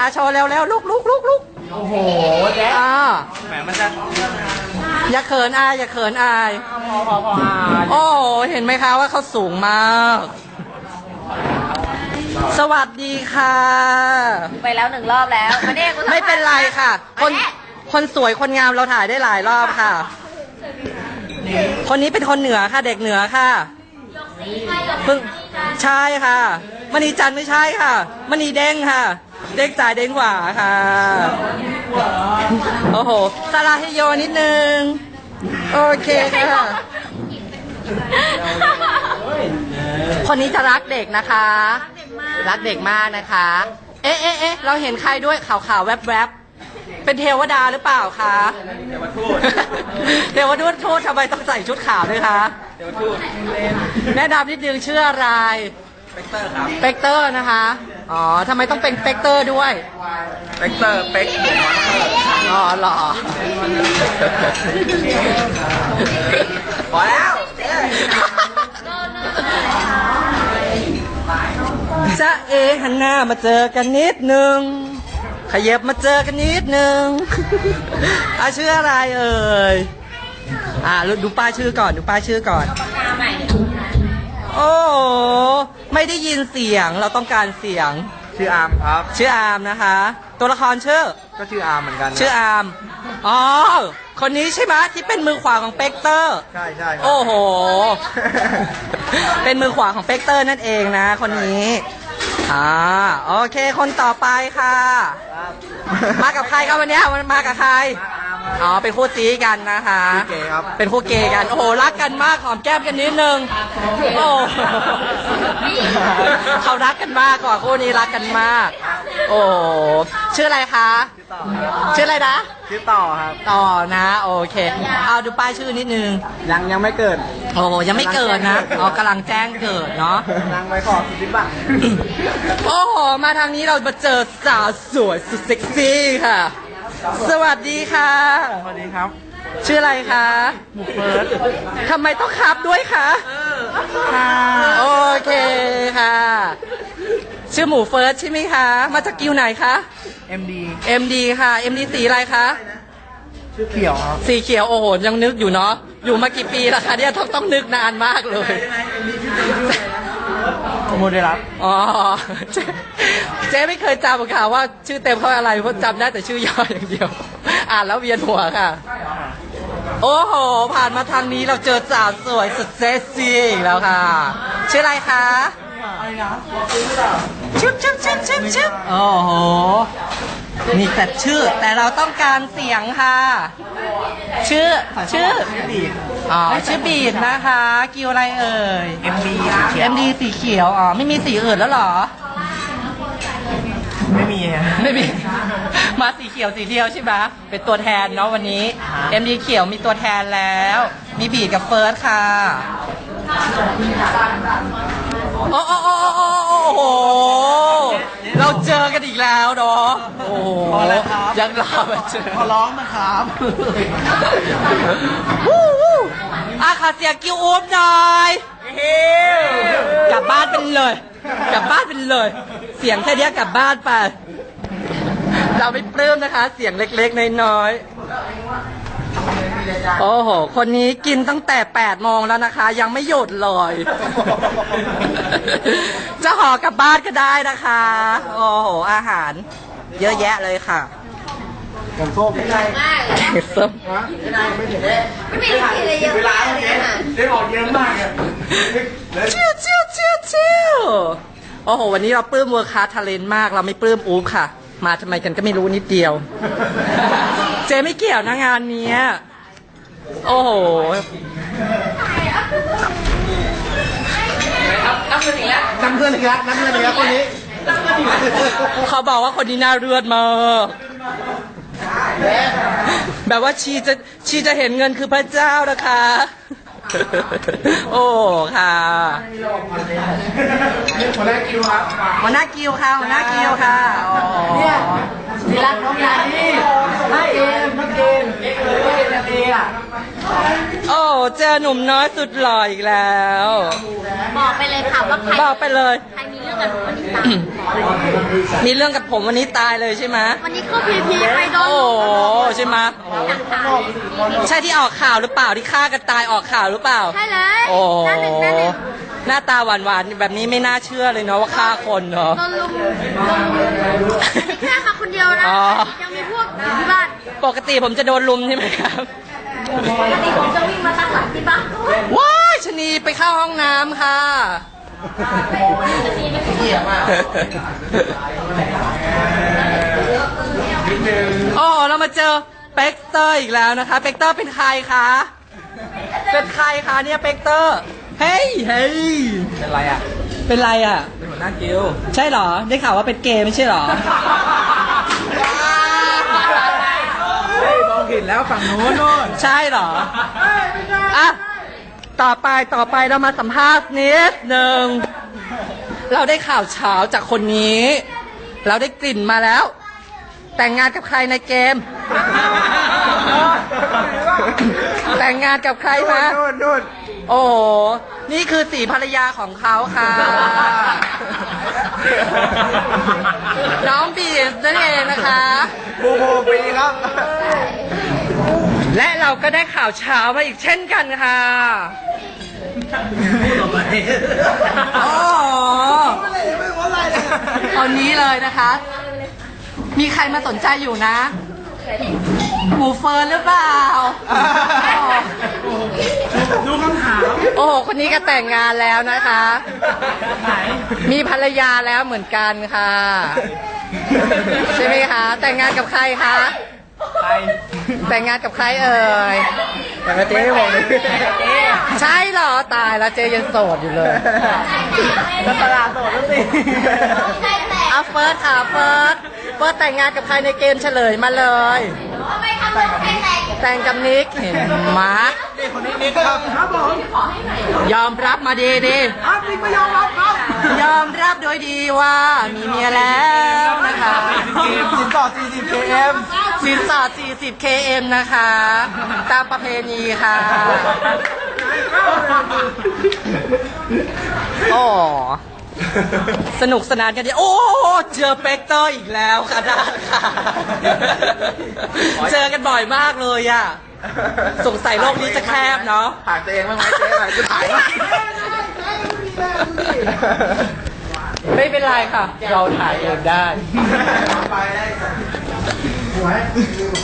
อะโชว์เร็วเร็วลุกลุกลุกลุกโอ้โหแจ๊คอ่าแหมมันจะอย่าเขินอายอย่าเขินอายพอพอพออ่าโอ้โหเห็นไหมคะว่าเขาสูงมาก สวัสดีค่ะ ไปแล้วหนึ่งรอบแล้วมาเนี่ยกูสัภาษณ์ไม่เป็นไรค่ะ คนมาเนี่ยคนสวยคนงามเราถ่ายได้หลายรอบค่ะ คนนี้เป็นคนเหนือค่ะ เด็กเหนือค่ะเพิ่งใช่ค่ะมณีจันทร์ไม่ใช่ค่ะมณีเด้งค่ะ เด้งจ่ายเด้งหว่าค่ะ โอ้โหซาลาเฮโยนิดนึง โอเคค่ะ คนนี้จะรักเด็กนะคะ รักเด็กมากนะคะ เอ๊ะเอ๊ะเอ๊ะเราเห็นใครด้วยข่าวข่าวๆแวบแวบๆเป็นเทวดาหรือเปล่าคะเดี๋ยวมาทูดเทวทูตทูตทำไมต้องใส่ชุดขาวด้วยคะเดี๋ยวมาทูดแนะนำนิดนึงชื่ออะไรเปกเตอร์ครับเปกเตอร์นะคะ อ๋อทำไมต้องเป็นเปกเตอร์ด้วย เปกเตอร์เปกผมมอนเตอร์อ๋อเหรอ พอแล้วเจ๊จะเอหันหน้ามาเจอกันนิดนึง ขยับมาเจอกันนิดนึง อาชื่ออะไรเอ่ย อ่าดูป้ายชื่อก่อน ดูป้ายชื่อก่อน โอ้โห ไม่ได้ยินเสียงเราต้องการเสียง ชื่ออาร์มครับ ชื่ออาร์มนะคะ ตัวละครชื่อ ก็ชื่ออาร์มเหมือนกันนะชื่ออาร์มอ๋อ คนนี้ใช่ไหมที่เป็นมือขวาของเปกเตอร์ ใช่ใช่ครับ โอ้โห เป็นมือขวาของเปกเตอร์นั่นเองนะ คนนี้ อ่า โอเค คนต่อไปค่ะ ครับมากับใครครับวันเนี้ยมากับใคร มา อาร์มครับอ๋อเป็นคู่ซีกันนะคะคู่เกย์ครับ เป็นคู่เกย์กัน โอ้โหรักกันมากหอมแก้มกันนิดนึงโอ้เขารักกันมากกว่าคู่นี้รักกันมาก โอ้ชื่ออะไรคะชื่อต่อครับชื่ออะไรนะชื่อต่อครับ ต่อนะ โอเค เอาดูป้ายชื่อนิดนึง ยังยังไม่เกิด โอ้โหยังไม่เกิดนะอ๋อกำลังแจ้งเกิดเนาะยังไว้ขอสิบบาทโอ้โหมาทางนี้เรามาเจอสาวสวยสุดเซ็กซี่ค่ะ สวัสดีค่ะ สวัสดีครับชื่ออะไรคะหมูเฟิร์สทำไมต้องคับด้วยคะค่ะโอเคค่ะ ชื่อหมูเฟิร์สใช่ไหมคะ มาจากกิวไหนคะเอ็มดี MD ค่ะ MD สีอะไรคะ ชื่อเขียวครับ สีเขียวโอ้โหยังนึกอยู่เนาะ อยู่มากี่ปีแล้วคะเนี่ยต้องต้องนึกนานมากเลย โมเดลัสอ๋อเจ๊เจ๊ไม่เคยจำค่ะว่าชื่อเต็มเขาอะไรเพราะจำได้แต่ชื่อย่ออย่างเดียว อ่านแล้วเวียนหัวค่ะ โอ้โห ผ่านมาทางนี้เราเจอสาวสวยสุดเซ็กซี่อีกแล้วค่ะ ชื่ออะไรคะชุบชุบชุบชุบชุบโอ้โห นี่แต่ชื่อ แต่เราต้องการเสียงค่ะ ชื่อ ชื่อ บีดอ๋อ ชื่อบีดนะคะ กิวอะไรเอ่ยเอ็มดีเอ็มดีสีเขียว อ๋อ ไม่มีสีอื่นแล้วเหรอ ไม่มีฮะไม่มี มาสีเขียวสีเดียวใช่ไหมเป็นตัวแทนเนาะวันนี้เอ็มดีเขียวมีตัวแทนแล้ว มีบีดกับเฟิร์สค่ะ โอ้โอ้โอ้โอ้โอ้โอ้โห เราเจอกันอีกแล้วเนาะโอ้โหพอแล้วครับ ยังรอมาเจอขอร้องนะครับวู้วู้อาขาเสียงกิวอุ้มหน่อยกลับบ้านเป็นเลย กลับบ้านเป็นเลย เสียงแค่เนี้ยกลับบ้านไป เราไม่ปลื้มนะคะ เสียงเล็กๆน้อยๆ โอ้โห คนนี้กินตั้งแต่8โมงแล้วนะคะ ยังไม่หยุดเลย จะห่อกลับบ้านก็ได้นะคะ โอ้โห อาหาร เยอะแยะเลยค่ะผมส้มไม่ได้มากเลยเห็ดส้มไม่ได้ไม่ถึงไม่มีอะไรเยอะมากเลยนะได้ออกเยอะมากอะชิวชิวชิวชิวโอ้โห วันนี้เราปลื้มเวอร์คาทาเลนมาก เราไม่ปลื้มอูฟค่ะ มาทำไมกันก็ไม่รู้นิดเดียว เจไม่เกี่ยวนะงานเนี้ย โอ้โหน้ำเงินอีกแล้วน้ำเงินอีกแล้วคนนี้เขาบอกว่าคนนี้น่าเลือดมากแบบว่าชีจะชีจะเห็นเงินคือพระเจ้านะคะ โอ้ค่ะคนแรกคิวครับหัวหน้ากิวค่ะหัวหน้ากิวค่ะอ๋อที่รักน้องยานี่นักเกมนักเกมเอกเลยเอกเลยอะ โอ้เจอหนุ่มน้อยสุดหล่ออีกแล้ว บอกไปเลยค่ะว่าใครบอกไปเลย ใครมีเรื่องมีเรื่องกับผมวันนี้ตายเลยใช่ไหมวันนี้ก็พีพีไปโดโอ้นโหใช่ไหมโอ้โหใช่ที่ออกข่าวหรือเปล่าที่ฆ่ากันตายออกข่าวหรือเปล่า ใช่เลยโอ้หน้าหนึ่งหน้าหนึ่งหน้าตาหวานๆแบบนี้ไม่น่าเชื่อเลยเนาะว่าฆ่าคนเนาะโดนลุมโดนลุมไม่แค่มาคนเดียวนะอ๋อยังมีพวกอยู่ที่บ้านปกติผมจะโดนลุมใช่ไหมครับ ปกติผมจะวิ่งมาตั้งหลังที่บ้านว้ายชะนีไปเข้าห้องน้ำค่ะโอ้เรามาเจอเป็กเตอร์อีกแล้วนะคะ เป็กเตอร์เป็นใครคะ เป็นใครคะเนี่ยเป็กเตอร์ เฮ้ยเฮ้ยเป็นไรอะ เป็นไรอะ เป็นหัวหน้ากิลใช่เหรอ ได้ข่าวว่าเป็นเกย์ไม่ใช่เหรอ เฮ้ย มองผิดแล้วฝั่งนู้นนู่นใช่เหรอ อะ ต่อไปต่อไปเรามาสัมภาษณ์นิดหนึ่ง เราได้ข่าวเช้าจากคนนี้ เราได้กลิ่นมาแล้ว แต่งงานกับใครในเกม แต่งงานกับใครมานู่นนู่นโอ้โหนี่คือสีภรรยาของเขาค่ะ น้องบีสนั่นเองนะคะ บูบูปีครับ และ เราก็ได้ข่าวเช้ามาอีกเช่นกันค่ะโอ้โหตอนนี้เลยนะคะ มีใครมาสนใจอยู่นะหมูเฟิร์นหรือเปล่า ดูคำถาม โอ้โหคนนี้ก็แต่งงานแล้วนะคะไหนมีภรรยาแล้วเหมือนกันค่ะ ใช่ไหมคะ แต่งงานกับใครคะ ใครแต่งงานกับใครเอ่ยแต่กระเจ๊บอกเลยใช่เหรอตายแล้วเจยังโสดอยู่เลยก็ตลาดโสดแล้วสิเอาเฟิร์สค่ะเฟิร์สเฟิร์สแต่งงานกับใครในเกมเฉลยมาเลย ทำไมทำเป็นแค่ไหนแต่งกับนิกเห็นไหมนี่คนนี้นิกครับครับผมยอมรับมาดีดีครับนิกไม่ยอมรับครับ ยอมรับโดยดีว่ามีเมียแล้วนะคะสินต่อ40 km สินสอด 40 km นะคะ ตามประเพณีค่ะโอ้ สนุกสนานกันดีโอ้เจอเป็กเตอร์อีกแล้วค่ะดาค่ะ เจอกันบ่อยมากเลยอะสงสัยโลกนี้จะแคบเนาะถ่ายตัวเองบ้างไหมเจ๊หน่อยจะถ่ายบ้างไม่เป็นไรค่ะ เราถ่ายเองได้ไปได้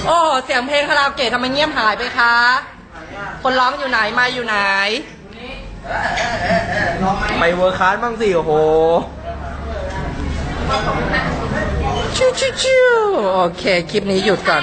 โอ้เสียงเพลงคาราโอเกะทำไมเงียบหายไปคะ คนร้องอยู่ไหนมาอยู่ไหน ไปเวอร์คานบ้างสิโอ้โหชิวชิวชิวโอเค คลิปนี้หยุดก่อน